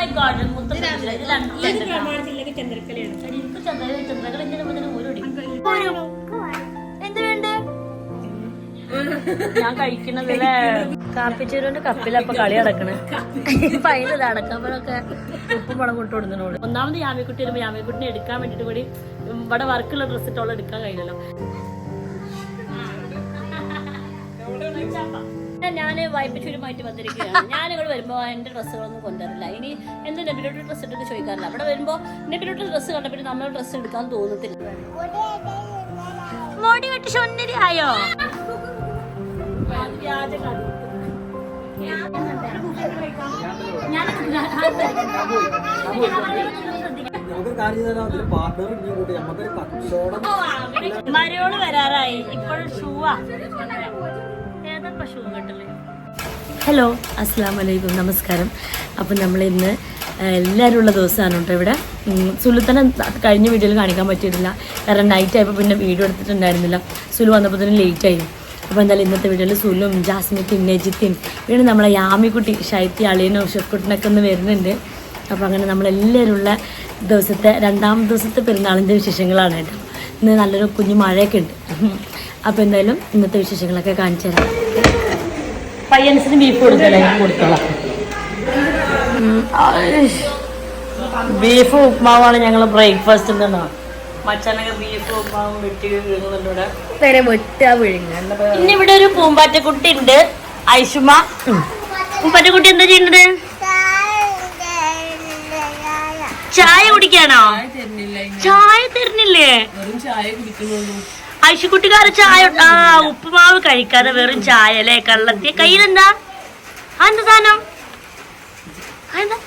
My God പ്രമാണത്തിലേക്ക് ചന്ദ്രക്കലയാണ്. എനിക്ക് ചന്ദ്ര ചന്ദ്രകൾ ഇങ്ങനെ മുതൽ ഊരൊടി എന്ത് വേണ്ട? ഞാൻ കഴിക്കണതല്ലേ കാപ്പിച്ചൂരിന്റെ കപ്പിലപ്പൊ കളി അടക്കണേ ഇപ്പൊ അതിൽ അടക്കുമ്പോഴൊക്കെ ഉപ്പും പണം കൊണ്ടു കൊടുക്കുന്നോട് ഒന്നാമത് യാമിക്കുട്ടി വരുമ്പോ യാമിക്കുട്ടിനെ എടുക്കാൻ വേണ്ടിട്ട് കൂടി ഇവിടെ വർക്കുള്ള ഡ്രസ് ഇട്ടോളം എടുക്കാൻ കഴിയില്ലല്ലോ. ഞാൻ വായ്പച്ചൂരുമായിട്ട് വന്നിരിക്കുകയാണ്. ഞാൻ ഇവിടെ വരുമ്പോൾ എന്റെ ഡ്രസ്സുകളൊന്നും കൊണ്ടുവരില്ല. ഇനി എന്ത് നെബിലോട്ട് ഡ്രസ്സ് എടുത്ത് ചോദിക്കാറില്ല. അവിടെ വരുമ്പോൾ നെബിലോട്ട് ഡ്രസ്സ് കണ്ടപ്പോൾ നമ്മൾ ഡ്രസ്സ് എടുക്കാൻ തോന്നത്തില്ല. മോടി കെട്ടി സുന്ദരി ആയോ? നമുക്കൊരു കാര്യം ചെയ്താലോ? അതിൽ പാർട്ണർ ഇനി കൂട്ടി നമുക്കൊരു കച്ചവടം. മരോൾ വരാറായി. ഇപ്പോഴും ഷൂവാ. ഹലോ അസ്സാം വലൈക്കും നമസ്കാരം. അപ്പം നമ്മൾ ഇന്ന് എല്ലാവരും ഉള്ള ദിവസമാണ് കേട്ടോ ഇവിടെ. സുലുത്തനെ കഴിഞ്ഞ വീഡിയോയിൽ കാണിക്കാൻ പറ്റിയിട്ടില്ല. കാരണം നൈറ്റ് ആയപ്പോൾ പിന്നെ വീഡിയോ എടുത്തിട്ടുണ്ടായിരുന്നില്ല. സുലു വന്നപ്പോൾ തന്നെ ലേറ്റ് ആയി. അപ്പോൾ എന്തായാലും ഇന്നത്തെ വീഡിയോയിൽ സുലും ജാസ്മിക്കും നജിത്തിയും പിന്നെ നമ്മളെ യാമിക്കുട്ടി ഷൈത്തി അളിയനും ഷെഫ്കുട്ടിനൊക്കെ ഒന്ന് വരുന്നുണ്ട്. അപ്പോൾ അങ്ങനെ നമ്മളെല്ലാവരും ഉള്ള ദിവസത്തെ രണ്ടാം ദിവസത്തെ പെരുന്നാളിന്റെ വിശേഷങ്ങളാണ് കേട്ടോ. ഇന്ന് നല്ലൊരു കുഞ്ഞു മഴയൊക്കെ ഉണ്ട്. അപ്പോൾ എന്തായാലും ഇന്നത്തെ വിശേഷങ്ങളൊക്കെ കാണിച്ചു തരാം. പയ്യൻസിന് ബീഫ് കൊടുക്കല്ലേ? കൊടുത്തോളാം. ബീഫ് ഉപ്മാവാണ് ഞങ്ങൾ ബ്രേക്ക്ഫാസ്റ്റ് തന്നെ മച്ചാനൊക്കെ ബീഫ് ഉപ്മാവും വെട്ടി വിഴുങ്ങുന്നുണ്ട് ഇവിടെ. വരെ വെട്ട വിഴുങ്ങ ഇന്ന് ഇവിടെ ഒരു പൂമ്പാറ്റക്കുട്ടി ഉണ്ട് ഐഷുമ പൂമ്പാറ്റക്കുട്ടി എന്താ ചെയ്യുന്നത്? ചായ കുടിക്കാനോ? ചായ തരുന്നില്ലേ? ഐഷുക്കുട്ടിക്കാരെ ചായ ആ ഉപ്പുമാവ് കഴിക്കാതെ വെറും ചായ അല്ലേ? കള്ളത്തിയ കയ്യിലെന്താ? അതെന്താ സാധനം?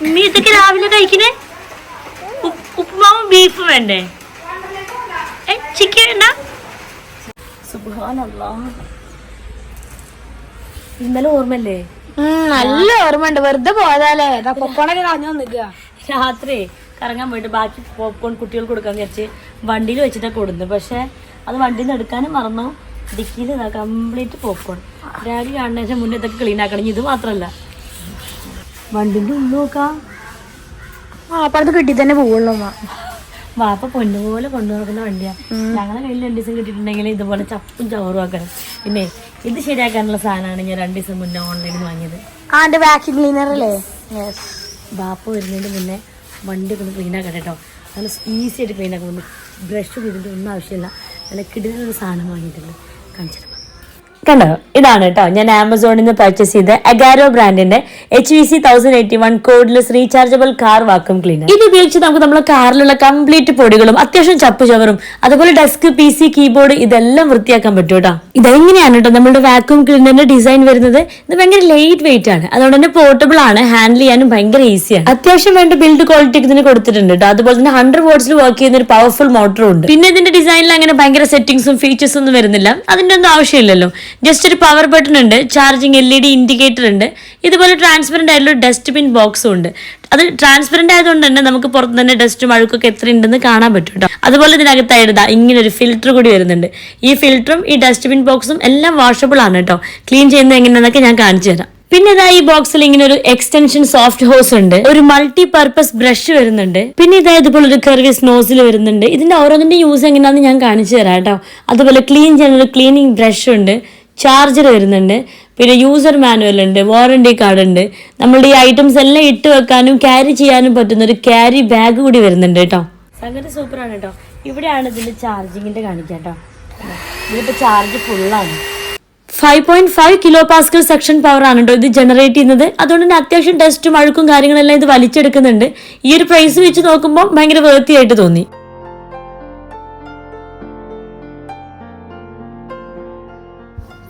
നീ ഇതൊക്കെ രാവിലെ കഴിക്കണേ? ഉപ്പ്- ഉപ്പുമാവും ബീഫും വേണ്ടേ? ഏ ചിക്കൻ വേണ്ട? സുബ്ഹാനല്ലാ. ഇന്നലെ ഓർമ്മല്ലേ നല്ല ഓർമ്മ ഉണ്ട് വെറുതെ പോയതാലേ. പൊക്കോണൊക്കെ കളഞ്ഞു നിൽക്കുക രാത്രി കറങ്ങാൻ പോയിട്ട് ബാക്കി പോപ്കോൺ കുട്ടികൾക്ക് കൊടുക്കാൻ വിചാരിച്ച് വണ്ടിയിൽ വെച്ചിട്ടാണ് കൊടുക്കുന്നത് പക്ഷേ അത് വണ്ടിയിൽ നിന്ന് എടുക്കാനും മറന്നു. ഡിക്കിയിൽ കംപ്ലീറ്റ് പോപ്കോൺ രാവിലെ കാണുന്നതിന് മുന്നേ ഇതൊക്കെ ക്ലീൻ ആക്കണം. ഇത് മാത്രമല്ല വണ്ടിന്റെ ഉള്ളു നോക്കാം. ആ കിട്ടി തന്നെ പോവുള്ളൂ അമ്മ വാപ്പ പൊന്നുപോലെ കൊണ്ടു നടക്കുന്ന വണ്ടിയാ. ഞങ്ങളെ കയ്യിൽ രണ്ട് ദിവസം കിട്ടിയിട്ടുണ്ടെങ്കിൽ ഇതുപോലെ ചപ്പും ചവറും ആക്കണം. പിന്നെ ഇത് ശരിയാക്കാനുള്ള സാധനമാണ് ഞാൻ രണ്ട് ദിവസം മുന്നേ ഓൺലൈനിൽ വാങ്ങിയത്. ആ എന്റെ വാക്യൂം ക്ലീനർ അല്ലേ? ബാപ്പ വരുന്നതിന് മുന്നേ വണ്ടി ഒന്ന് ക്ലീൻ കേട്ടോ. നല്ല ഈസി ആയിട്ട് ക്ലീൻ ആക്കാൻ ബ്രഷ് ഇതിന്റെ ഒന്നും ആവശ്യമില്ല. നല്ല കിടിലൊരു സാധനം വാങ്ങിയിട്ടുണ്ട്. കാണിച്ചിട്ട് കണ്ടോ? ഇതാണ് കേട്ടോ ഞാൻ ആമസോണിൽ നിന്ന് പർച്ചേസ് ചെയ്ത അഗാരോ ബ്രാൻഡിന്റെ H V C thousand eighty one cordless rechargeable car vacuum cleaner ഇത് ഉപയോഗിച്ച് നമുക്ക് നമ്മുടെ കാറിലുള്ള കംപ്ലീറ്റ് പൊടികളും അത്യാവശ്യം ചപ്പ് ചവറും അതുപോലെ ഡെസ്ക് പി സി കീബോർഡ് ഇതെല്ലാം വൃത്തിയാക്കാൻ പറ്റും കേട്ടോ ഇതെങ്ങനെയാണ് കേട്ടോ നമ്മുടെ വാക്വം ക്ലീനറിന്റെ ഡിസൈൻ വരുന്നത്? ഇത് ഭയങ്കര ലൈറ്റ് വെയിറ്റ് ആണ്. അതുകൊണ്ട് തന്നെ പോർട്ടബിൾ ആണ് ഹാൻഡിൽ ചെയ്യാനും ഭയങ്കര ഈസിയാണ് അത്യാവശ്യം വേണ്ട ബിൽഡ് ക്വാളിറ്റി ഇതിന് കൊടുത്തിട്ടുണ്ട് കേട്ടോ അതുപോലെ തന്നെ ഹൺഡ്രഡ് വോട്ട്സിൽ വർക്ക് ചെയ്യുന്ന ഒരു പവർഫുൾ മോട്ടറും ഉണ്ട്. പിന്നെ ഇതിന്റെ ഡിസൈനിൽ അങ്ങനെ ഭയങ്കര സെറ്റിംഗ്സും ഫീച്ചേഴ്സും ഒന്നും വരുന്നില്ല. അതിന്റെ ഒന്നും ആവശ്യമില്ലല്ലോ. ജസ്റ്റ് ഒരു പവർ ബട്ടൺ ഉണ്ട് charging L E D indicator ഉണ്ട്. ഇതുപോലെ ട്രാൻസ്പെറന്റ് ആയിട്ടുള്ള ഡസ്റ്റ്ബിൻ ബോക്സും ഉണ്ട്. അത് ട്രാൻസ്പെറന്റ് ആയതുകൊണ്ട് തന്നെ നമുക്ക് പുറത്ത് തന്നെ ഡസ്റ്റും അഴുക്കൊക്കെ എത്ര ഉണ്ടെന്ന് കാണാൻ പറ്റും കേട്ടോ അതുപോലെ ഇതിനകത്തായിട്ട് ഇങ്ങനെ ഒരു ഫിൽറ്റർ കൂടി വരുന്നുണ്ട്. ഈ ഫിൽറ്ററും ഈ ഡസ്റ്റ്ബിൻ ബോക്സും എല്ലാം വാഷബിൾ ആണ് കേട്ടോ ക്ലീൻ ചെയ്യുന്നത് എങ്ങനെയാണെന്നൊക്കെ ഞാൻ കാണിച്ചു തരാം. പിന്നെ ഇതാ ഈ ബോക്സിൽ ഇങ്ങനെ ഒരു എക്സ്റ്റൻഷൻ സോഫ്റ്റ് ഹോസ് ഉണ്ട്. ഒരു മൾട്ടി പർപ്പസ് ബ്രഷ് വരുന്നുണ്ട്. പിന്നെ ഇതാ ഇതുപോലെ ഒരു കർവിസ് നോസിൽ വരുന്നുണ്ട്. ഇതിന്റെ ഓരോന്നിന്റെ യൂസ് എങ്ങനെയാണെന്ന് ഞാൻ കാണിച്ചു തരാം കേട്ടോ അതുപോലെ ക്ലീൻ ചെയ്യുന്ന ഒരു ക്ലീനിങ് ബ്രഷ് ഉണ്ട്. ചാർജർ വരുന്നുണ്ട്. പിന്നെ യൂസർ മാനുവൽ ഉണ്ട് വാറണ്ടി കാർഡ് ഉണ്ട്. നമ്മളുടെ ഈ ഐറ്റംസ് എല്ലാം ഇട്ട് വെക്കാനും ക്യാരി ചെയ്യാനും പറ്റുന്ന ഒരു ക്യാരി ബാഗ് കൂടി വരുന്നുണ്ട് കേട്ടോ. സംഗതി സൂപ്പറാണ് കേട്ടോ. ഇവിടെയാണ് ഇതിന്റെ ചാർജിങ്ങിന്റെ കാണിക്കാം കേട്ടോ. ഇതിലിപ്പോ ചാർജ് ഫുള്ളാണ് five point five kilo pascal suction power ആണ് കേട്ടോ ഇത് ജനറേറ്റ് ചെയ്യുന്നത്. അതുകൊണ്ട് തന്നെ അത്യാവശ്യം ടെസ്റ്റും അഴുക്കും കാര്യങ്ങളെല്ലാം ഇത് വലിച്ചെടുക്കുന്നുണ്ട്. ഈ ഒരു പ്രൈസ് വെച്ച് നോക്കുമ്പോൾ ഭയങ്കര വൃത്തിയായിട്ട് തോന്നി.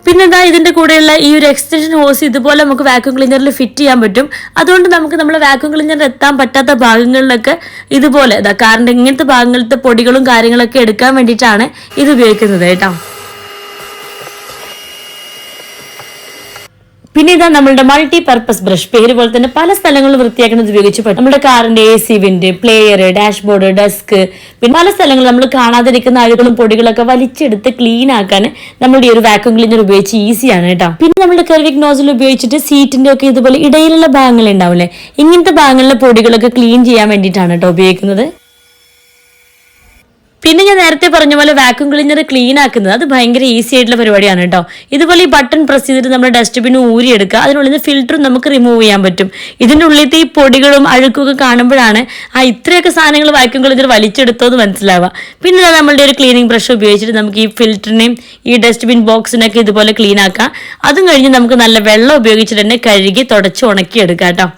പിന്നെന്താ ഇതിന്റെ കൂടെയുള്ള ഈ ഒരു എക്സ്റ്റൻഷൻ ഹോസ് ഇതുപോലെ നമുക്ക് വാക്യൂം ക്ലീനറിൽ ഫിറ്റ് ചെയ്യാൻ പറ്റും. അതുകൊണ്ട് നമുക്ക് നമ്മുടെ വാക്യൂം ക്ലീനറിൽ എത്താൻ പറ്റാത്ത ഭാഗങ്ങളിലൊക്കെ ഇതുപോലെ ഇതാ കാറിന്റെ ഇങ്ങനത്തെ ഭാഗങ്ങളിലത്തെ പൊടികളും കാര്യങ്ങളൊക്കെ എടുക്കാൻ വേണ്ടിയിട്ടാണ് ഇത് ഉപയോഗിക്കുന്നത് കേട്ടോ. പിന്നെ ഇതാ നമ്മളുടെ മൾട്ടി പർപ്പസ് ബ്രഷ് പേര് പോലെ തന്നെ പല സ്ഥലങ്ങളും വൃത്തിയാക്കുന്നത് ഉപയോഗിച്ച് നമ്മുടെ കാറിന്റെ A C wind player dashboard desk പിന്നെ പല സ്ഥലങ്ങളും നമ്മൾ കാണാതിരിക്കുന്ന അഴുകളും പൊടികളൊക്കെ വലിച്ചെടുത്ത് ക്ലീൻ ആക്കാൻ നമ്മുടെ ഈ ഒരു വാക്യൂം ക്ലീനർ ഉപയോഗിച്ച് ഈസിയാണ് കേട്ടോ. പിന്നെ നമ്മുടെ കെർവിക് നോസിൽ ഉപയോഗിച്ചിട്ട് സീറ്റിന്റെ ഒക്കെ ഇതുപോലെ ഇടയിലുള്ള ഭാഗങ്ങൾ ഉണ്ടാവില്ലേ? ഇങ്ങനത്തെ ഭാഗങ്ങളിലെ പൊടികളൊക്കെ ക്ലീൻ ചെയ്യാൻ വേണ്ടിയിട്ടാണ് കേട്ടോ ഉപയോഗിക്കുന്നത്. പിന്നെ ഞാൻ നേരത്തെ പറഞ്ഞ പോലെ വാക്യൂം ക്ലീനർ ക്ലീൻ ആക്കുന്നത് അത് ഭയങ്കര ഈസി ആയിട്ടുള്ള പരിപാടിയാണ് കേട്ടോ. ഇതുപോലെ ഈ ബട്ടൺ പ്രസ് ചെയ്തിട്ട് നമ്മുടെ ഡസ്റ്റ്ബിൻ ഊരിയെടുക്കുക. അതിനുള്ളിൽ നിന്ന് ഫിൽറ്ററും നമുക്ക് റിമൂവ് ചെയ്യാൻ പറ്റും. ഇതിന്റെ ഉള്ളിലത്തെ ഈ പൊടികളും അഴുക്കൊക്കെ കാണുമ്പോഴാണ് ആ ഇത്രയൊക്കെ സാധനങ്ങൾ വാക്യൂം ക്ലീനർ വലിച്ചെടുത്തോ എന്ന് മനസ്സിലാവുക. പിന്നെ നമ്മളുടെ ഒരു ക്ലീനിങ് ബ്രഷ് ഉപയോഗിച്ചിട്ട് നമുക്ക് ഈ ഫിൽറ്ററിനെയും ഈ ഡസ്റ്റ്ബിൻ ബോക്സിനൊക്കെ ഇതുപോലെ ക്ലീൻ ആക്കാം. അതും കഴിഞ്ഞ് നമുക്ക് നല്ല വെള്ളം ഉപയോഗിച്ചിട്ട് തന്നെ കഴുകി തുടച്ച് ഉണക്കിയെടുക്കാം കേട്ടോ.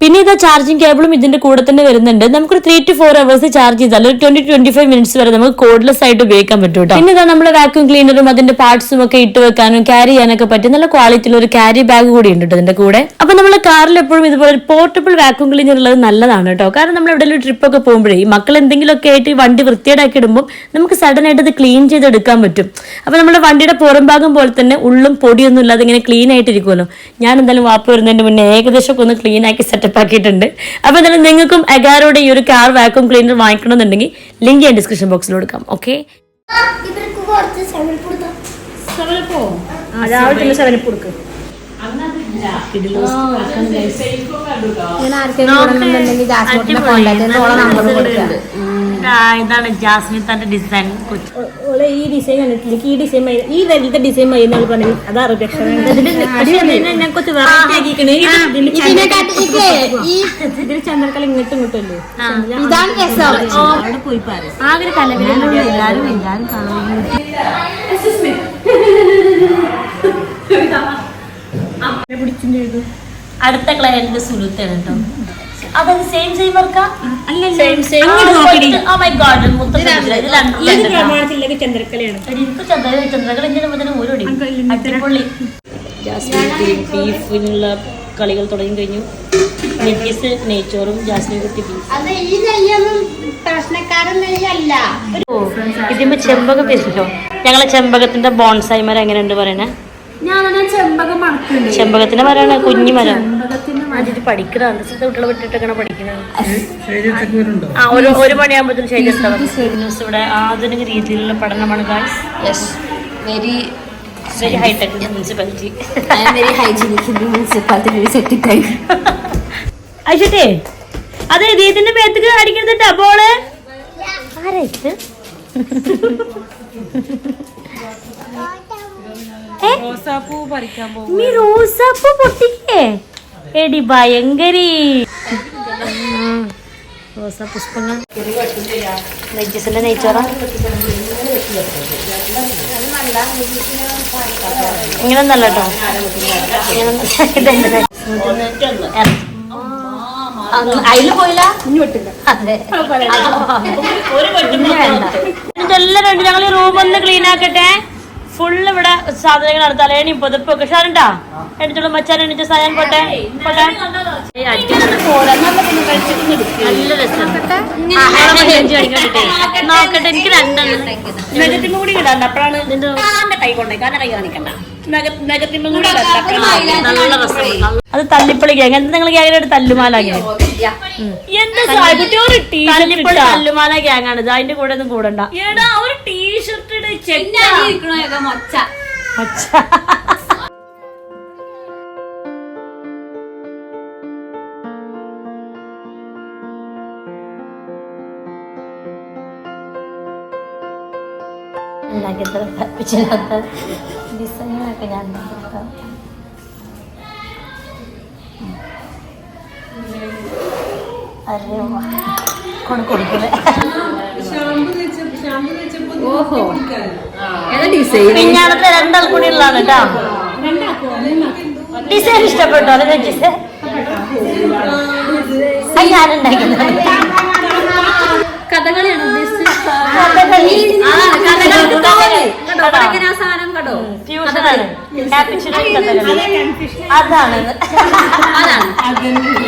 പിന്നെ ഇതാ ചാർജിങ് കേബിളും ഇതിന്റെ കൂടെ തന്നെ വരുന്നുണ്ട്. നമുക്കൊരു three to four hours charge ചെയ്താൽ ഒരു ട്വന്റി ട്വന്റി ഫൈവ് മിനിറ്റ്സ് വരെ നമുക്ക് കോഡ്ലെസ് ആയിട്ട് ഉപയോഗിക്കാൻ പറ്റും പിന്നെ ഇതാ നമ്മുടെ വാക്യൂം ക്ലീനറും അതിന്റെ പാർട്സും ഒക്കെ ഇട്ട് വെക്കാനും ക്യാരി ചെയ്യാനൊക്കെ പറ്റും നല്ല ക്വാളിറ്റിയിൽ ഒരു ക്യാരി ബാഗ് കൂടി ഉണ്ട് ഇതിന്റെ കൂടെ. അപ്പൊ നമ്മൾ കാറിൽ എപ്പോഴും ഇതുപോലെ ഒരു പോർട്ടബിൾ വാക്യൂം ക്ലീനർ ഉള്ളത് നല്ലതാണ് കേട്ടോ കാരണം നമ്മൾ എവിടെയെങ്കിലും ട്രിപ്പ് ഒക്കെ പോകുമ്പോഴേ ഈ മക്കൾ എന്തെങ്കിലുമൊക്കെ ആയിട്ട് വണ്ടി വൃത്തിയേടാക്കി ഇടുമ്പോൾ നമുക്ക് സഡൻ ആയിട്ട് ഇത് ക്ലീൻ ചെയ്തെടുക്കാൻ പറ്റും. അപ്പൊ നമ്മുടെ വണ്ടിയുടെ പുറം ഭാഗം പോലെ തന്നെ ഉള്ളും പൊടിയൊന്നും ഇല്ലാതെ ഇങ്ങനെ ക്ലീൻ ആയിട്ടിരിക്കുമല്ലോ ഞാൻ എന്തായാലും വാപ്പ് വരുന്നതിന് മുന്നേ ഏകദേശം ഒക്കെ ഒന്ന് ക്ലീൻ ആക്കി സെറ്റപ്പ് ആക്കിയിട്ടുണ്ട് അപ്പൊ എന്തായാലും നിങ്ങൾക്കും എഗാരോടെ ഈ ഒരു കാർ വാക്യൂം ക്ലീനർ വാങ്ങിക്കണമെന്നുണ്ടെങ്കിൽ ലിങ്ക് ഞാൻ ഡിസ്ക്രിപ്ഷൻ ബോക്സിൽ കൊടുക്കാം. ഓക്കെ ഇവർക്ക് കുറച്ച് സെവൻ കൊടുക്കാം. ഇങ്ങനെ ആർക്കെങ്കിലും വേണമെന്നുണ്ടെങ്കിൽ ജാസ്മിന്റെ കോണ്ടാക്ട് ഓളെ നമ്പർ കൊടുക്കാം ഇതാണ് ജാസ്മിൻ തന്റെ ഡിസൈൻ ഓളെ ഈ ഡിസൈൻ കണ്ടിട്ടില്ല ഈ ഡിസൈൻ ഈ വലുത്തെ ഡിസൈൻ മതി എന്നാണ് പറഞ്ഞത് അത് അറുപത് ലക്ഷം കുറച്ച് വെറൈറ്റി ആക്കിക്കണേ ഇതിനെക്കാട്ടി ഇത് ഈ ഇതിൽ ചന്ദ്രക്കല ഇങ്ങോട്ടും ഇങ്ങോട്ടും അല്ലേ ഇതാണ് അവിടെ പോയി പാரு ആകെ കലവിലുള്ള എല്ലാരും എല്ലാരും കാണുന്നു അടുത്ത ക്ലയന്റ് സുലുത്താണ് കേട്ടോ അതായത് സെയിം സെയിം വർക്കാ? ബീഫിനുള്ള കളികൾ തുടങ്ങി കഴിഞ്ഞു. നെറ്റീസ് നെയ്ച്ചോറും ജാസ്മിൻ കുട്ടി ബീഫ് ഇതിമ്പോ ചെമ്പകം പേശിച്ചോ ഞങ്ങളെ ചെമ്പകത്തിന്റെ ബോൺസായിമാർ എങ്ങനെയുണ്ട് പറയണേ? ചെമ്പകത്തിന്റെ മരമാണ് കുഞ്ഞു മരം. കുട്ടികളെ വിട്ടിട്ടൊക്കെയാണ് പഠിക്കുന്നത് ആ ഒരു ഒരു മണിയാകുമ്പോഴത്തേനും ശൈലജ ഇവിടെ ആധുനിക രീതിയിലുള്ള പഠനമാണ് guys very very hitech municipality I am very hygienic municipality സെറ്റിക്കായി അയച്ചട്ടെ അതെ ദീപത്തിന്റെ മേത്തേക്ക് അടിക്കുന്നുണ്ട് നീ റോസാപ്പൂ പൊട്ടിക്കേ? എടി ഭയങ്കരി. റോസാ പുഷ്പങ്ങൾ. നെയ്ച്ചോറ. ഇങ്ങനെ നല്ല കേട്ടോ. അതിൽ പോയില്ല? ഇതെല്ലാം രണ്ട് ഞങ്ങൾ റൂം ഒന്ന് ക്ലീൻ ആക്കട്ടെ. ഫുള്ള് ഇവിടെ സാധനങ്ങൾ നടത്താം പുതപ്പും ഒക്കെ ഷാനുണ്ടാ എടുത്തോളൂ മച്ചാൻ എണീറ്റ സാധനം പോട്ടെ പോട്ടെ. നല്ല രസം നോക്കട്ടെ എനിക്ക് രണ്ടെണ്ണം കൂടി ഇടാണ്ട് അപ്പോഴാണ് കൈ കൊണ്ടേ കാരണം കൈ കാണിക്കണ്ട നഗത്തിമ്മ കൂടി ഇടണ്ട, നല്ല രസം അത് തല്ലിപ്പളി ഗ്യാങ് എന്താ നിങ്ങൾ ഗ്യാങ്ങിനോട് തല്ലുമാല ഗ്യാങ് എന്താ തല്ലിപ്പൊളി തല്ലുമാല ഗ്യാങ് ആണ് ഇത് അതിന്റെ കൂടെ ഒന്നും കൂടണ്ട എടാ ഒരു ടീഷർട്ട് ഡിസൈനൊക്കെ ഞാൻ ഉണ്ടാക്കിയതാ. അരെ വാ. പിഞ്ഞാണത്തെ രണ്ടാൾ കൂടി ഉള്ളതാണ് കേട്ടോ ഡിസൈൻ ഇഷ്ടപ്പെട്ടോ അല്ലെ ഡിസൈൻ ഞാനുണ്ടാക്കുന്നത് കഥകളിയാണ് കഥകളി അതാണ്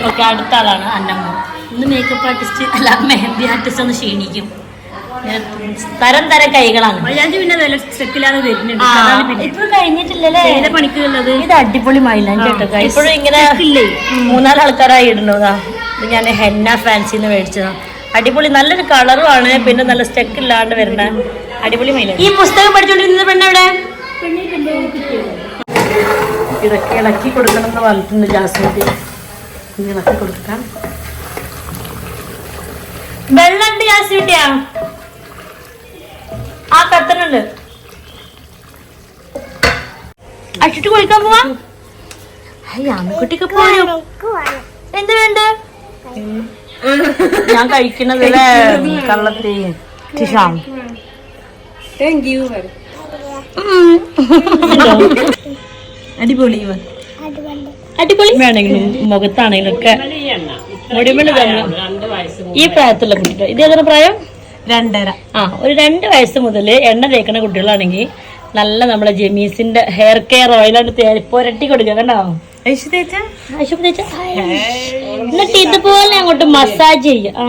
ഓക്കെ അടുത്ത ആളാണ് അന്നമ്മ ഇന്ന് മേക്കപ്പ് ആർട്ടിസ്റ്റ് അല്ല മെഹന്തി ആർട്ടിസ്റ്റ് ഒന്ന് ക്ഷീണിക്കും തരം തരം കൈകളാണ്. ഇപ്പൊ കഴിഞ്ഞിട്ടില്ലല്ലേ? പണിക്കുള്ളത്. ഇത് അടിപൊളി മൈലാഞ്ചി കേട്ടോ. ഇപ്പോഴും ഇങ്ങനെ മൂന്നാൽ ആൾക്കാരായി ഇത് ഞാൻ ഹെന്ന ഫാൻസിന്ന് മേടിച്ചതാ. അടിപൊളി നല്ലൊരു കളറും ആണ് പിന്നെ നല്ല സ്റ്റെക്ക് ഇല്ലാണ്ട് വരുന്ന അടിപൊളി മൈലാഞ്ചി. ഈ പുസ്തകം പഠിച്ചോണ്ടിരുന്ന പെണ്ണവിടെ ഇതൊക്കെ ഇളക്കി കൊടുക്കണം എന്ന് പറഞ്ഞിട്ടുണ്ട് ഇനി ഇളക്കി കൊടുക്കാം. വെള്ളണ്ട് ജാസ്മിട്ടിയാ ആ കത്തനുണ്ട്. അച്ചിട്ട് കുളിക്കാൻ പോവാ? പോരും എന്ത് വേണ്ട? ഞാൻ കഴിക്കണത് കള്ളത്തി ടിഷാം. അടിപൊളി അടിപൊളി? വേണമെങ്കിലും മുഖത്താണെങ്കിലും ഒക്കെ മുടിമണി ഈ പ്രായത്തിലുള്ള കുട്ടികൾ ഇത് ഏതാണ് പ്രായം? രണ്ടര. ആ. ഒരു രണ്ട് വയസ്സ് മുതൽ എണ്ണ തേക്കുന്ന കുട്ടികളാണെങ്കിൽ നല്ല നമ്മളെ ജെമീസിന്റെ ഹെയർ കെയർ ഓയിലാണ് പുരട്ടി കൊടുക്കുക കണ്ടോ? എന്നിട്ട് ഇതുപോലെ അങ്ങോട്ട് മസാജ് ചെയ്യും. ആ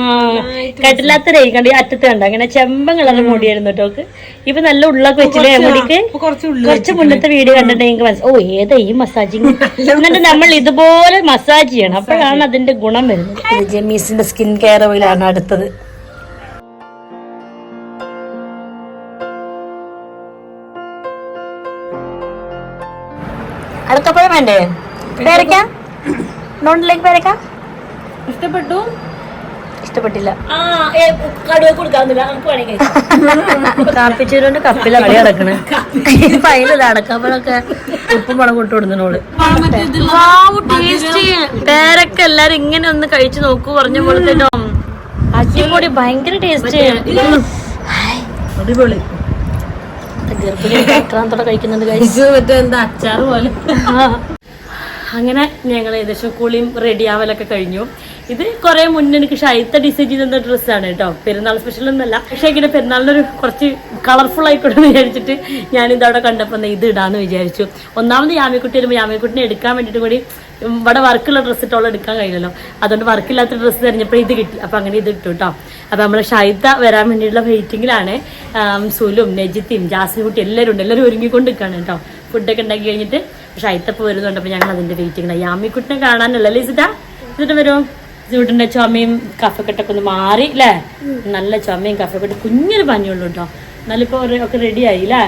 കട്ടിലാത്ത കണ്ട് ഈ അറ്റത്ത് കണ്ട? അങ്ങനെ ചെമ്പൻ കളർ മുടിയായിരുന്നു കേട്ടോക്ക് ഇപ്പൊ നല്ല ഉള്ളൊക്കെ വെച്ചില്ലേ മുടിക്ക്? കുറച്ച് കുറച്ച് മുന്നത്തെ വീഡിയോ കണ്ടിട്ടുണ്ടെങ്കിൽ മനസ്സിലാ ഓ ഏതാ ഈ മസാജിങ് എന്നിട്ട് നമ്മൾ ഇതുപോലെ മസാജ് ചെയ്യണം. അപ്പോഴാണ് അതിന്റെ ഗുണം വരുന്നത്. ജെമീസിന്റെ സ്കിൻ കെയർ ഓയിലാണ് അടുത്തത്. അടുത്തപ്പോഴും വേണ്ടേ പേരക്ക? നോണ്ടിലേക്ക് പേരക്ക? ഇഷ്ടപ്പെട്ടു? ഇഷ്ടപ്പെട്ടില്ല. കാപ്പിച്ചൂരിന്റെ കപ്പില കളി നടക്കണേ ഫൈനൽ അടക്കാപ്പഴൊക്കെ ഉപ്പും പണം കൊണ്ടു കൊടുക്കുന്നോൾ പേരക്ക എല്ലാരും ഇങ്ങനെ ഒന്ന് കഴിച്ചു നോക്കൂ പറഞ്ഞ പോലത്തെ അടിപൊളി ഭയങ്കര ടേസ്റ്റ് അടിപൊളി. ഗർഭിണി കഴിക്കുന്നുണ്ട് കഴിച്ചു മറ്റേ എന്താ അച്ചാറ് പോലെ. അങ്ങനെ ഞങ്ങൾ ഏകദേശം കുളിയും റെഡി ആവലൊക്കെ കഴിഞ്ഞു. ഇത് കുറെ മുന്നേ എനിക്ക് ഷൈത്ത ഡിസൈൻ ചെയ്ത ഡ്രസ്സാണ് കേട്ടോ. പെരുന്നാൾ സ്പെഷ്യൽ ഒന്നല്ല പക്ഷേ ഇങ്ങനെ പെരുന്നാളിനൊരു കുറച്ച് കളർഫുൾ ആയിക്കോട്ടെ എന്ന് വിചാരിച്ചിട്ട് ഞാൻ ഇതവിടെ കണ്ടപ്പോൾ ഇത് ഇടാന്ന് വിചാരിച്ചു. ഒന്നാമത് യാമിക്കുട്ടി വരുമ്പോൾ യാമിക്കുട്ടിനെ എടുക്കാൻ വേണ്ടിയിട്ട് കൂടി ഇവിടെ വർക്കുള്ള ഡ്രസ്സ് ഇട്ടോളം എടുക്കാൻ കഴിയില്ലല്ലോ. അതുകൊണ്ട് വർക്കില്ലാത്ത ഡ്രസ്സ് തിരഞ്ഞപ്പോൾ ഇത് കിട്ടി. അപ്പോൾ അങ്ങനെ ഇത് ഇട്ടു കേട്ടോ. അപ്പോൾ നമ്മൾ ഷൈത്ത വരാൻ വേണ്ടിയിട്ടുള്ള വെയിറ്റിങ്ങിലാണ് സുലും നജിത്തിയും ജാസ്മിൻകുട്ടി എല്ലാവരും ഉണ്ട്. എല്ലാവരും ഒരുങ്ങിക്കൊണ്ട് നിൽക്കുകയാണ് കേട്ടോ. ഫുഡൊക്കെ ഉണ്ടാക്കി കഴിഞ്ഞിട്ട് പക്ഷെ അയിത്തപ്പ വരുന്നുണ്ട് അപ്പൊ ഞങ്ങൾ അതിന്റെ വെയിറ്റിംഗ് യാമിക്കുട്ടിനെ കാണാനല്ല? അല്ലേ ലിസിറ്റ എന്നിട്ട് വരുമോ ചൂട്ടിന്റെ ചുമയും കഫക്കെട്ടൊക്കെ ഒന്ന് മാറി അല്ലേ? നല്ല ചുമയും കഫക്കെട്ട് കുഞ്ഞൊരു പനിയുള്ളൂ കേട്ടോ. എന്നാലിപ്പോ ഒക്കെ റെഡി ആയി അല്ലേ?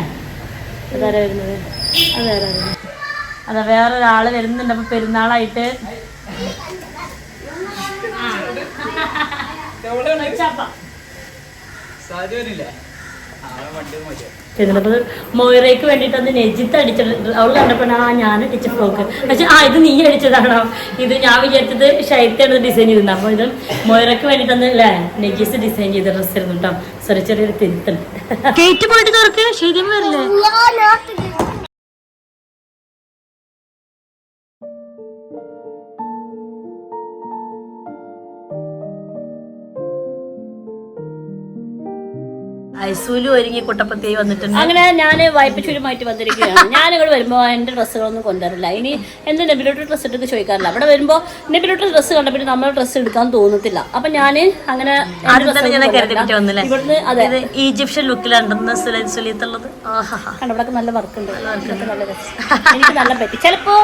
അതാരാ വരുന്നത്? അതാരാ അതാ വേറൊരാൾ വരുന്നുണ്ട് അപ്പൊ പെരുന്നാളായിട്ട്. ഇതിനകത്ത് മൊയറയ്ക്ക് വേണ്ടിയിട്ട് അത് നെജിത്ത് അടിച്ചിട്ട് അവൾ കണ്ടപ്പോൾ ആ ഞാൻ അടിച്ച ഫ്രോക്ക്. പക്ഷെ ആ ഇത് നീ അടിച്ചതാണോ? ഇത് ഞാൻ വിചാരിച്ചത് ഷൈറ്റാണ് ഡിസൈൻ ചെയ്തിരുന്നത്. അപ്പോൾ ഇത് മൊയറയ്ക്ക് വേണ്ടിയിട്ടൊന്ന് അല്ലേ നെജിസ് ഡിസൈൻ ചെയ്ത ഡ്രസ്സ് ആയിരുന്നു കേട്ടോ. ചെറിയ ചെറിയൊരു തിരുത്തുണ്ട് കേറ്റ് പോയിട്ട് തുറക്ക്. ശരി വരില്ലേ ഐസൂലും ഒരുങ്ങി കുട്ടപ്പത്തി വന്നിട്ടുണ്ട്. അങ്ങനെ ഞാൻ വായ്പച്ചൂരുമായിട്ട് വന്നിരിക്കുകയാണ്. ഞാൻ ഇവിടെ വരുമ്പോൾ എന്റെ ഡ്രസ്സുകളൊന്നും കൊണ്ടുവരില്ല. ഇനി എന്ത് നെബിലോട്ട് ഡ്രസ്സ് എടുത്ത് ചോദിക്കാറില്ല. അവിടെ വരുമ്പോൾ നെബിലോട്ട് ഡ്രസ്സ് കണ്ടപ്പോൾ നമ്മൾ ഡ്രസ്സ് എടുക്കാൻ തോന്നത്തില്ല. അപ്പൊ ഞാൻ അങ്ങനെ ഇവിടുന്ന് അതെ. ഈജിപ്ഷ്യൻ സുലൈൻ സുലീത്തുള്ളത്. ആഹാ. കണ്ടോ, നല്ല വർക്ക് ഉണ്ട്. നല്ല എനിക്ക് നല്ല പറ്റി. ചിലപ്പോ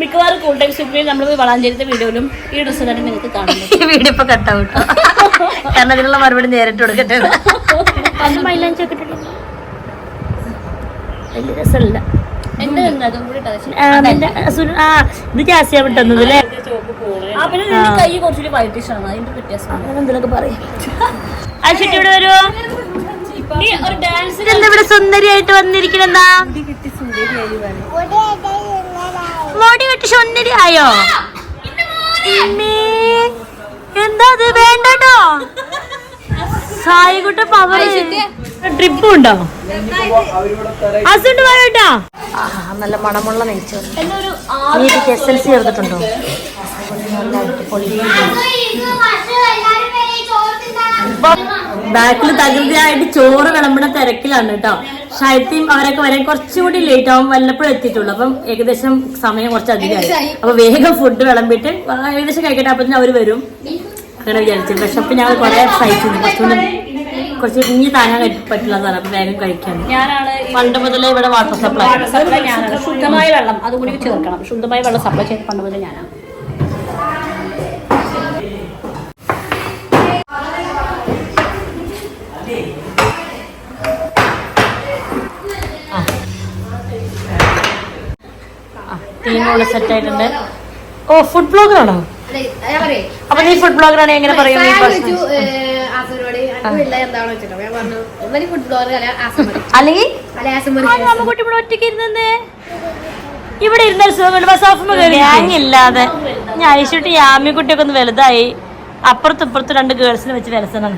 മിക്കവാറും കൂൾ ടൈം സ്റ്റുഡിയോയിൽ നമ്മൾ വളാഞ്ചേരിത്തെ വീഡിയോയിലും ഈ ഡ്രസ്സ് തന്നെ നിങ്ങൾക്ക് കാണാം ഈ വീഡിയോ ഇപ്പൊ കട്ടാവും ട്ടോ. കാരണം അതിനുള്ള മറുപടി നേരിട്ട് കൊടുക്കട്ടെ. മൈലാഞ്ചി ഒക്കെ. വലിയ രസമല്ല. ഇത് വിട്ടുന്നത് അല്ലേ? കൈ കുറച്ചുകൂടി വൈറ്റിഷ് ആണ്. അതിന്റെ വ്യത്യാസം എന്തെങ്കിലുമൊക്കെ പറയും? അശ്വതി ഇവിടെ വരുമോ നീ ഒരു ഡാൻസ് ഇതെന്താ ഇവിടെ സുന്ദരിയായിട്ട് വന്നിരിക്കണെന്താ മോടി വെട്ടി സുന്ദരി ആയോ? ഇമ്മേ, എന്താ അത്? വേണ്ടോ സായിക്കുട്ട പവർ ട്രിപ്പ് ഉണ്ടോ? അസുണ്ട് പറയട്ടോ നല്ല മണമുള്ള നെയ്ച്ചോറ്. നീ എസ് എൽ സി ചേർത്തിട്ടുണ്ടോ? ബാക്കിൽ തകൃതിയായിട്ട് ചോറ് വിളമ്പണ തിരക്കിലാണ് കേട്ടോ. ഷൈത്തിയും അവരൊക്കെ വരാൻ കുറച്ചുകൂടി ലേറ്റ് ആവും വല്ലപ്പോഴും എത്തിയിട്ടുള്ളൂ. അപ്പം ഏകദേശം സമയം കുറച്ച് അധികമായി. അപ്പൊ വേഗം ഫുഡ് വിളമ്പിട്ട് ഏകദേശം കഴിക്കട്ടെ അപ്പൊ അവർ വരും. അങ്ങനെ വിചാരിച്ചു. പക്ഷെ അപ്പൊ ഞങ്ങൾ കുറെ സഹിച്ചു കുറച്ചുകൂടി കുറച്ച് കുഞ്ഞ് താങ്ങാൻ പറ്റില്ല സാറേ അപ്പൊ വേഗം കഴിക്കാൻ ഞാനാണ് പണ്ട് മുതലേ ഇവിടെ വാട്ടർ സപ്ലൈ ശുദ്ധമായ വെള്ളം അതുകൂടി ചേർക്കണം. ശുദ്ധമായ വെള്ളം സപ്ലൈ ചെയ്ത് പണ്ട് മുതലേ ഞാനാണ്. ടീമുള്ള സെറ്റ് ആയിട്ടുണ്ട്. ഓ ഫുഡ് ബ്ലോഗർ ആണോ? അപ്പൊ നീ ഫുഡ് ബ്ലോഗർ ആണെങ്കിൽ എങ്ങനെ പറയും? അല്ലെങ്കിൽ? ഇവിടെ ഒറ്റയ്ക്ക് ഇരുന്നേ ഇവിടെ ഇരുന്ന ഗ്യാങ് ഇല്ലാതെ. ഞാൻ അയച്ചിട്ട് യാമിക്കുട്ടിയൊക്കെ ഒന്ന് വലുതായി. അപ്പുറത്തും ഇപ്പുറത്തും രണ്ട് ഗേൾസിനെ വെച്ച് വരസണം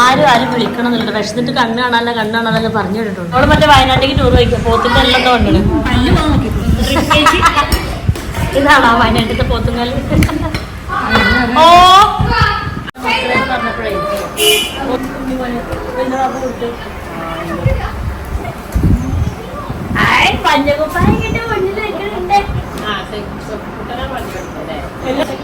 ആരും ആരും വിളിക്കണം എന്നില്ല. പക്ഷെ കണ്ണ് കാണാനല്ല കണ്ണ് കാണാനല്ല പറഞ്ഞു കേട്ടിട്ടുണ്ട്. അവൾ മറ്റേ വയനാട്ടിലേക്ക് ടൂർ പോയിക്കും. പോത്തിന്റെ എല്ലാം തോന്നുന്നു ഇതാണോ വയനാട്ടിലത്തെ പോത്തുങ്കൽ ഓ! പഞ്ചകുപ്പായിട്ട് മുന്നിൽ വെക്കുന്നുണ്ട് എല്ലാരും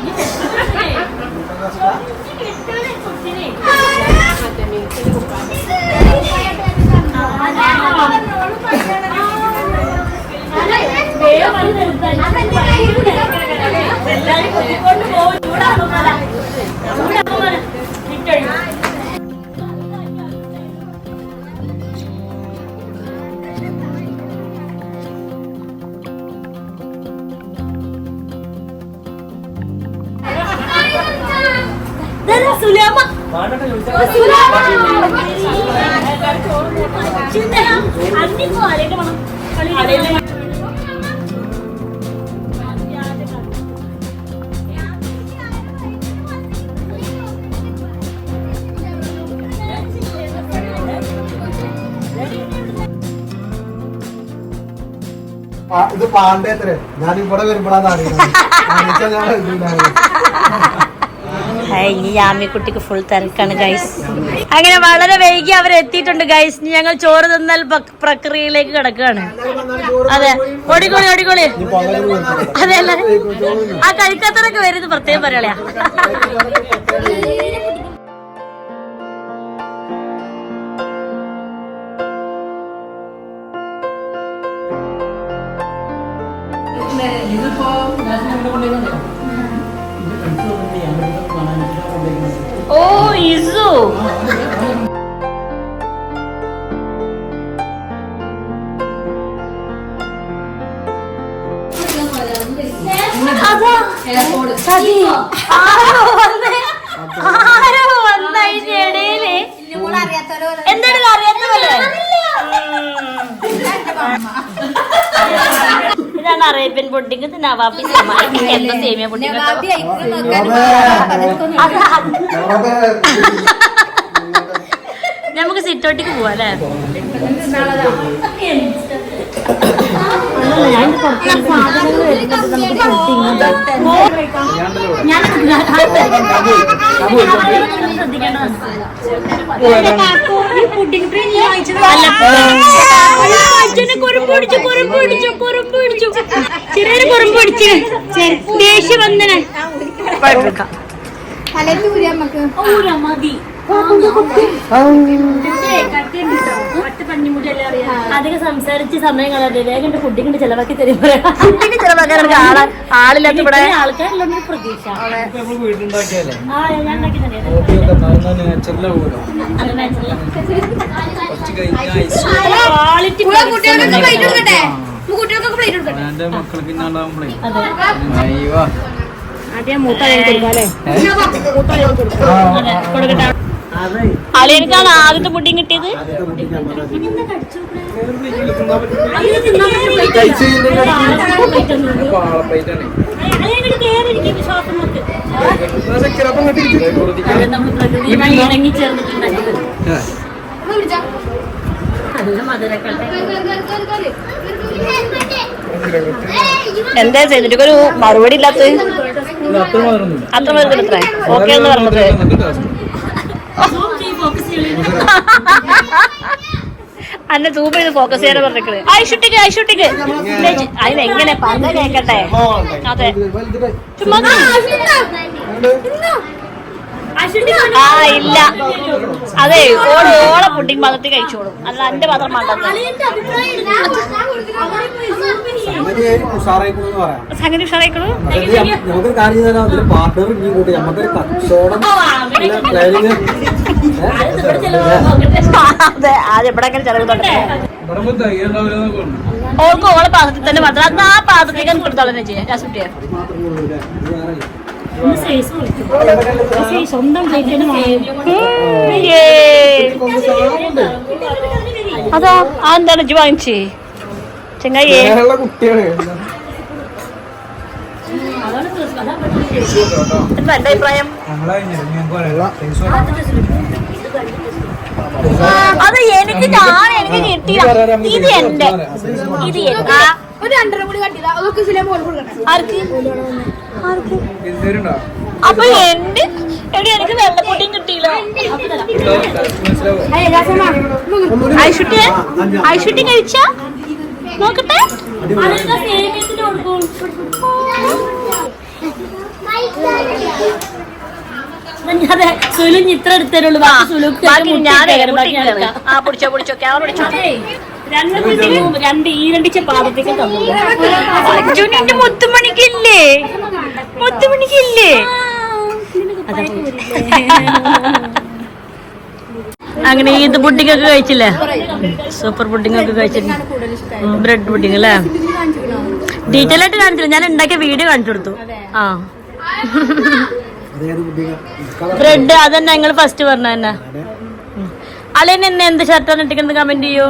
ഇത് പാണ്ടേത്രേ ഞാൻ ഇവിടെ വരുമ്പോഴാണ് ുട്ടിക്ക്. ഇനി യാമിക്കുട്ടിക്ക് ഫുൾ തിരക്കാണ് ഗൈസ് അങ്ങനെ വളരെ വൈകി അവർ എത്തിയിട്ടുണ്ട് ഗൈസ് ഇനി ഞങ്ങൾ ചോറ് തിന്നൽ പ്രക്രിയയിലേക്ക് കിടക്കുകയാണ്. അതെ. ഓടിക്കോളി ഓടിക്കോളി. അതെ അല്ലേ? ആ കഴിക്കാത്തവരൊക്കെ വരുന്നത് പ്രത്യേകം പറയാ. ഇത് നവാബി എന്താ സേമിയ അവിടെ നമുക്ക് സിറ്റോട്ടിക്ക് പോവാ അല്ലേ? ചെറിയൊരു കുറുമ്പ് പിടിച്ചു ദേഷ്യം വന്നനെ തലേക്ക് ഊരി നമുക്ക് മതി അധികം സംസാരിച്ച് സമയം കളയാതെ വേഗം ഫുഡിങ് കൊണ്ട് ചെലവാക്കി തരും ഫുഡിങ് ചെലവാക്കാൻ ആളെ ആളില്ലാത്ത ഇവിടെ ആൾക്കാരില്ലെന്ന് പ്രതീക്ഷ. ആ ഞാൻ ഉണ്ടാക്കി എന്റെ മക്കൾക്ക് ഇന്നാണ്ടാവുമ്പളേ അതെ. അയ്യോ. ആദ്യം മൂത്ത കൊടുക്കാം. അല്ലേ അതെ കൊടുക്കട്ടെ. അളിയനക്കാണ് ആദ്യത്തെ പുഡിങ് കിട്ടിയത്? എന്താ ചെയ്തിട്ട് ഒരു മറുപടി ഇല്ലാത്ത അത്ര. മതി ഓക്കെ എന്ന് പറഞ്ഞത്. അന്നെ സൂം ചെയ്ത് ഫോക്കസ് ചെയ്യാൻ പറഞ്ഞിട്ട് ഐഷുട്ടിക്ക് ഐഷുട്ടിക്ക് അതിനെങ്ങനെ പറഞ്ഞ കേക്കട്ടെ. അതെ. ചുമ്മാ ആ ഇല്ല. അതെ ഓൾ ഓളെ പുഡിങ് പാത്രത്തിൽ കഴിച്ചോളും. അല്ല എന്റെ പാത്രം സംഗതി ഉഷാറായിക്കോളൂ അതെ ആദ്യം അങ്ങനെ ഓൾക്ക് ഓളെ പാത്രത്തിൽ തന്നെ പാത്രം അത് ആ പാത്രത്തേക്ക് ചെയ്യാം. കാസുട്ടിയെ സ്വന്തം അതോ ആ എന്താണ് ഇജ്ജ് വാങ്ങിച്ചേ? കുട്ടിയാണ്. എന്താ എന്റെ അഭിപ്രായം? അത് എനിക്ക് ഞാൻ എനിക്ക് കിട്ടിയില്ല. ഇത് എന്റെ ഇത് എന്റെ ഒരു രണ്ടര കൂടി കട്ടില്ല അതൊക്കെ ആർക്ക്? അപ്പൊ എന്റെ എടി എനിക്ക് വെള്ളപ്പൊട്ടിയും കിട്ടിയില്ല. ഐഷുട്ടി കഴിച്ച? നോക്കട്ടെ. അതെ ഇത്ര എടുത്തരുള്ളൂ പിടിച്ചോ പിടിച്ചോ. ക്യാമറ പിടിച്ചോ. രണ്ട് ഈ രണ്ടിച്ച പാദത്തേക്ക് തന്നു. മുത്തുമണിക്കില്ലേ മുത്തുമണിക്കില്ലേ അങ്ങനെ ഈദ് പുഡിംഗ് ഒക്കെ കഴിച്ചില്ലേ? സൂപ്പർ പുഡിംഗ് ഒക്കെ കഴിച്ചിട്ട്. ബ്രെഡ് പുഡിംഗ് അല്ലേ? ഡീറ്റെയിൽ ആയിട്ട് കാണിച്ചില്ല. ഞാൻ ഉണ്ടാക്കിയ വീഡിയോ കാണിച്ചു കൊടുത്തു. ആ. ബ്രെഡ് അതന്നെ ഞങ്ങൾ ഫസ്റ്റ് പറഞ്ഞ തന്നെ. അളിയൻ എന്നെ എന്ത് ഷർട്ടാണ് ഇട്ടിക്കുന്നത് കമന്റ് ചെയ്യൂ.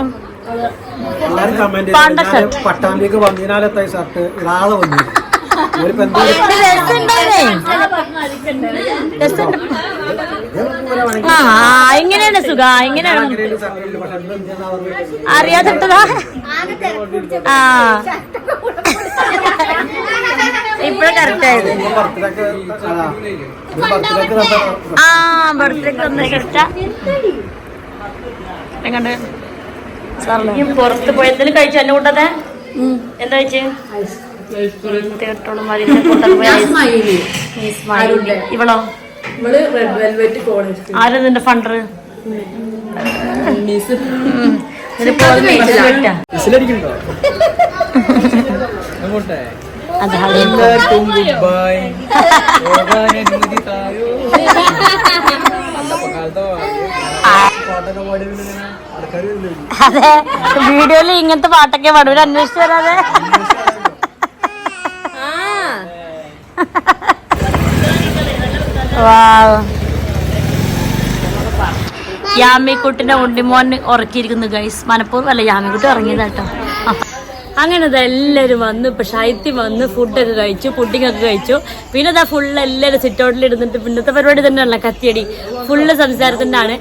പാണ്ട ഷർട്ട് പട്ടാമ്പിക്ക് വന്നിനാലത്തായി ഷർട്ട് ഇടാതെ വന്നു. ആ ഇങ്ങനെയാണ് സുഖ. ഇങ്ങനെയാണ് അറിയാതിട്ടതാ ആ. ഇപ്പഴ കറക്റ്റ് ആയത്. ആ ബർത്ത്ഡേക്ക് കറക്റ്റാ എങ്ങണ്ട് പുറത്ത് പോയി എന്തെങ്കിലും കഴിച്ചു? എന്നെ കൂട്ടത്തെ എന്താ കഴിച്ചേ? ഇവളോ? ആരതിന്റെ ഫണ്ടർ അതാണ് അതെ വീഡിയോയിൽ ഇങ്ങനത്തെ പാട്ടൊക്കെ പാടും. ഒരു അന്വേഷിച്ചു വരാതെ. യാമിക്കുട്ടിന്റെ ഉണ്ടിമോൻ ഉറക്കിയിരിക്കുന്നു ഗൈസ് മനപ്പൂർവം അല്ല യാമിക്കുട്ടി ഉറങ്ങിയതാട്ടോ അങ്ങനെ എല്ലാവരും വന്നു ഇപ്പൊ ശൈത്യം വന്ന് ഫുഡൊക്കെ കഴിച്ചു ഒക്കെ കഴിച്ചു. പിന്നെ ഇതാ ഫുള്ള് എല്ലാവരും സിറ്റ് ഔട്ടിൽ ഇരുന്നിട്ട് പിന്നത്തെ പരിപാടി തന്നെയല്ല കത്തിയടി. ഫുള്ള് സംസാരത്തിന്റെയാണ്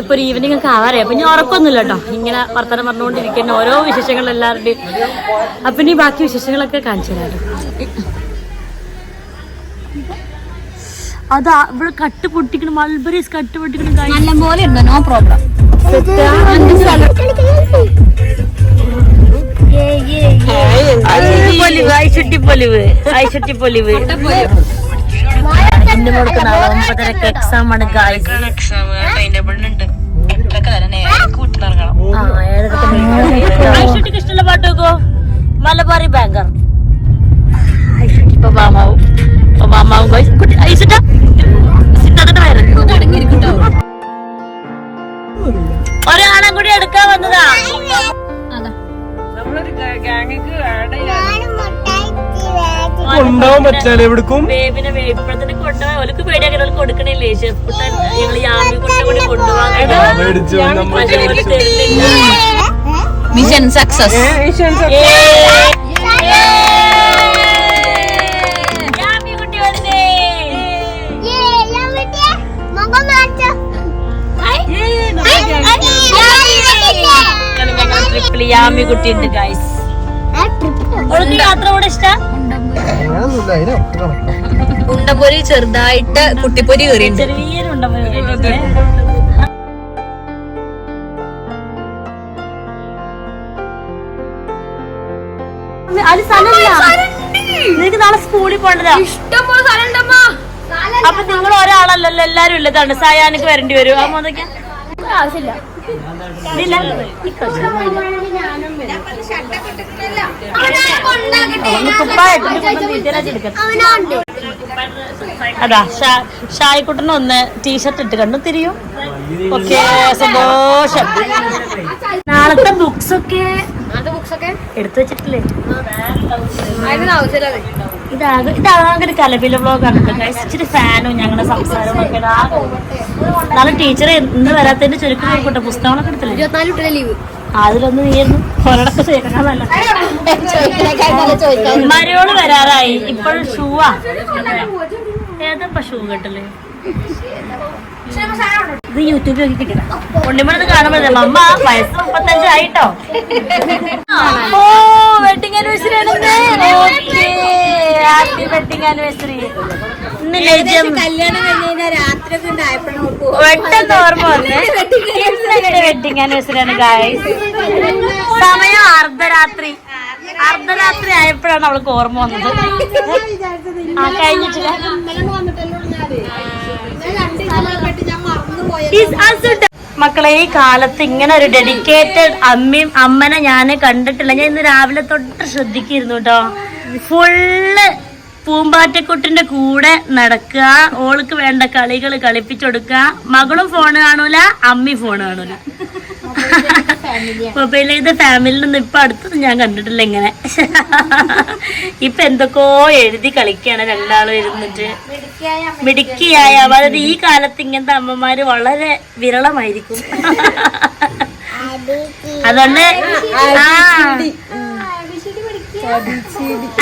ഇപ്പൊ ഒരു ഈവനിങ് ഒക്കെ ആവാറേ അപ്പൊ ഞാൻ ഉറക്കൊന്നുമില്ല കേട്ടോ. ഇങ്ങനെ വർത്തമാനം പറഞ്ഞുകൊണ്ടിരിക്കുന്ന ഓരോ വിശേഷങ്ങൾ എല്ലാവരുടെയും. അപ്പൊ ഇനി ബാക്കി വിശേഷങ്ങളൊക്കെ കാണിച്ചു തരാം അതാ ഇവിടെ കട്ട് പൊട്ടിക്കണം മൾബറീസ് കട്ട് പൊട്ടിക്കണം നല്ല പോലെ ഉണ്ട് നോ പ്രോബ്ലം ആണ് ഗായ്സ് ഐശുട്ടിക്ക് ഇഷ്ടമുള്ള പാട്ട് നോക്കോ മലബാറി ബാങ്കർ ഇപ്പൊ മാമാവും ഇപ്പൊ മാമാവും ഗായ്സ് കുട്ടി ഐശുട്ട സിദ്ധാർത്ഥ ഒരാളെ കൂടി എടുക്കാൻ വന്നതാ കൊണ്ടുപോകാൻ പറ്റാലേ എവിടക്കും ബേബിനെ ഇപ്പോഴത്തെ കൊണ്ടുപോയി ഓർക്ക് പേടിയാക്കി കൊടുക്കണില്ലേ? ഷെഫ് ഞങ്ങൾ യാമി കൂടി കൊണ്ടുപോകാൻ മിഷൻ സക്സസ് ട്രിപ്പിൽ യാമി കുട്ടി ഉണ്ട്. ഗൈസ് യാത്ര കൂടെ ഇഷ്ടം? ഉണ്ടപ്പൊരി ചെറുതായിട്ട് കുട്ടിപ്പൊരി അത് സ്ഥലമില്ല നിനക്ക് നാളെ സ്കൂളിൽ പോണ്ടതാ ഇഷ്ടംപോലെ സ്ഥലം ഉണ്ടമ്മ അപ്പൊ നിങ്ങൾ ഒരാളല്ലല്ലോ എല്ലാരും ഇല്ലതാണ് സായാനക്ക് വരേണ്ടി വരും. ആ മോതൊക്കെ ആവശ്യമില്ല. അതാ ഷാ- ഷായിക്കുട്ടന് ഒന്ന് ടീഷർട്ട് ഇട്ട് കണ്ടു തിരിയും. ഓക്കെ സന്തോഷം. നാളത്തെ ബുക്സ് ഒക്കെ എടുത്തു വെച്ചിട്ടില്ലേ? ഇതാകെ ഇതാകെ ഒരു കലപില വ്ളോഗാണ് കേട്ടോ ഇച്ചിരി ഫാനും ഞങ്ങളുടെ സംസാരവും ഒക്കെ നാളെ ടീച്ചർ ഇന്ന് വരാത്തതിന്റെ ചുരുക്കം നോക്കട്ടെ. പുസ്തകങ്ങളൊക്കെ എടുത്തില്ലേ? ഇരുപത്തിനാല് ലീവ് അതിലൊന്നും നീയിരുന്നു ചോദിക്കാൻ മരയോൾ വരാറായി. ഇപ്പോഴും ഷൂവാ. ഏതപ്പ ഷൂ കെട്ടൽ? ഇത് യൂട്യൂബിൽ കിട്ടില്ല ഉണ്ണിമണത് കാണുമ്പോഴേ മമ്മ വയസ്സ് മുപ്പത്തഞ്ചായിട്ടോ ഓ wedding anniversary happy wedding anniversary പെട്ടെന്ന് ഓർമ്മ വന്ന്. വെഡിങ് ആനിവേഴ്സറി ആണ് ഗായ്സ് സമയം അർദ്ധരാത്രി. അർദ്ധരാത്രി ആയപ്പോഴാണ് അവൾക്ക് ഓർമ്മ വന്നത്. ആ കഴിഞ്ഞിട്ടില്ല. മക്കളെ ഈ കാലത്ത് ഇങ്ങനെ ഒരു ഡെഡിക്കേറ്റഡ് അമ്മയും അമ്മനെ ഞാൻ കണ്ടിട്ടില്ല. ഞാൻ ഇന്ന് രാവിലെ തൊട്ട് ശ്രദ്ധിക്കിരുന്നു കേട്ടോ ഫുള്ള് പൂമ്പാറ്റക്കുട്ടിന്റെ കൂടെ നടക്കുക ഓൾക്ക് വേണ്ട കളികൾ കളിപ്പിച്ചെടുക്കുക. മകളും ഫോൺ കാണൂല അമ്മി ഫോൺ കാണൂല. മൊബൈൽ ചെയ്ത ഫാമിലിയിൽ ഇപ്പൊ അടുത്തൊന്നും ഞാൻ കണ്ടിട്ടില്ല ഇങ്ങനെ. ഇപ്പൊ എന്തൊക്കെയോ എഴുതി കളിക്കാണ് രണ്ടാളും ഇരുന്നിട്ട്. മിടുക്കിയായ അതായത് ഈ കാലത്ത് ഇങ്ങനത്തെ അമ്മമാര് വളരെ വിരളമായിരിക്കും. അതുകൊണ്ട് ആ.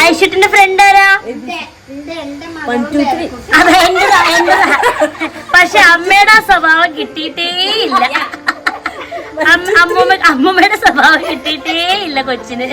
ഐശ്വട്ടിന്റെ ഫ്രണ്ട് ആരാ? പക്ഷെ അമ്മയുടെ ആ സ്വഭാവം കിട്ടിയിട്ടേ ഇല്ല അമ്മൂമ്മയുടെ സ്വഭാവം കിട്ടിയിട്ടേ ഇല്ല കൊച്ചിന്.